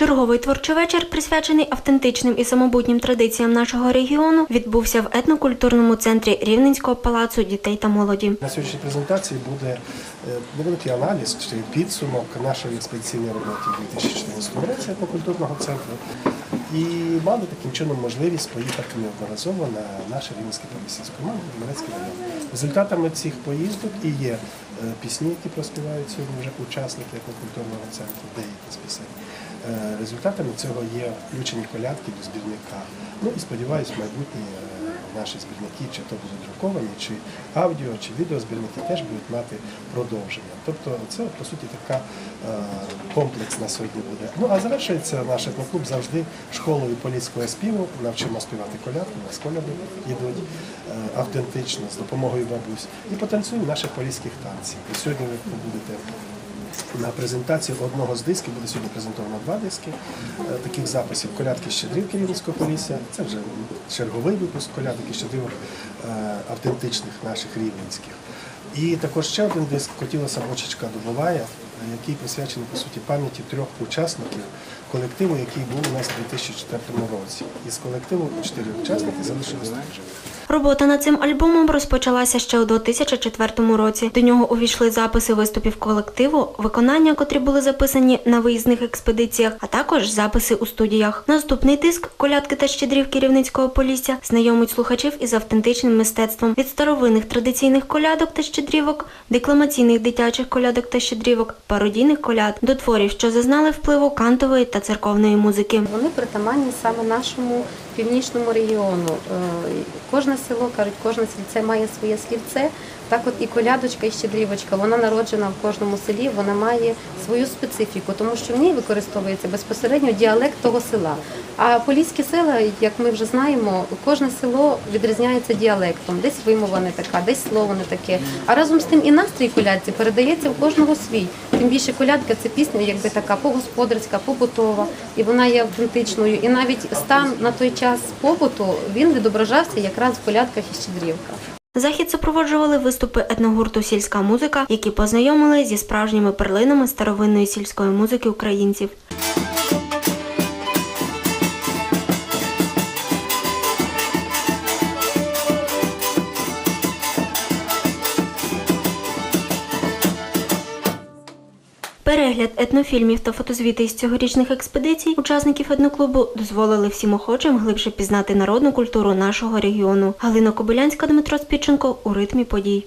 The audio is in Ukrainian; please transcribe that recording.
Черговий творчий вечір, присвячений автентичним і самобутнім традиціям нашого регіону, відбувся в етнокультурному центрі Рівненського палацу дітей та молоді. На сьогоднішній презентації буде е, невеликий аналіз чи підсумок нашої експедиційної роботи 2014 році етнокультурного центру. І мали таким чином можливість поїхати неодноразово на наше Рівненське Полісінське команду Донецький район. Результатами цих поїздок і є е, пісні, які проспівають сьогодні вже учасники етнокультурного центру, деякі з пісень. Е, Результатами цього є включені колядки до збірника. Ну і сподіваюся, майбутні е, наші збірники, чи то будуть друковані, чи аудіо, чи відеозбірники теж будуть мати продовження. Тобто це по суті така е, комплексна сьогодні буде. Ну а завершується наш етноклуб завжди школою поліського співу. Навчимо співати колядку, у нас коляди йдуть автентично з допомогою бабусь. І потанцюємо наших поліських танців. І сьогодні ви будете на презентацію одного з дисків буде сьогодні презентовано два диски е, таких записів колядки щедрівки Рівненського полісся. Це вже черговий випуск колядок і щедрівок е, автентичних наших рівненських. І також ще один диск Котілася бочечка Дубовая, який присвячений по суті пам'яті трьох учасників колективу, який був у нас у 2004 році. Із колективу чотири учасники живі. Робота над цим альбомом розпочалася ще у 2004 році. До нього увійшли записи виступів колективу, виконання, котрі були записані на виїзних експедиціях, а також записи у студіях. Наступний диск колядки та щедрівки Рівненського полісся знайомить слухачів із автентичним мистецтвом від старовинних традиційних колядок та щедрівок, декламаційних дитячих колядок та щедрівок, пародійних коляд до творів, що зазнали впливу кантової та церковної музики. Вони притаманні саме нашому північному регіону. Е, Кожне село, кажуть, кожне сільце має своє слівце. Так от і колядочка, і щедрівочка, вона народжена в кожному селі, вона має свою специфіку, тому що в ній використовується безпосередньо діалект того села. А поліські села, як ми вже знаємо, кожне село відрізняється діалектом, десь вимова не така, десь слово не таке. А разом з тим і настрій колядці передається в кожного свій. Тим більше колядка це пісня, якби така погосподарська, побутова, і вона є автентичною. І навіть стан на той час побуту він відображався якраз в колядках і щедрівках. Захід супроводжували виступи етногурту Сільська музика, які познайомили зі справжніми перлинами старовинної сільської музики українців. Перегляд етнофільмів та фотозвіти із цьогорічних експедицій учасників етноклубу дозволили всім охочим глибше пізнати народну культуру нашого регіону. Галина Кобилянська, Дмитро Спіченко у ритмі подій.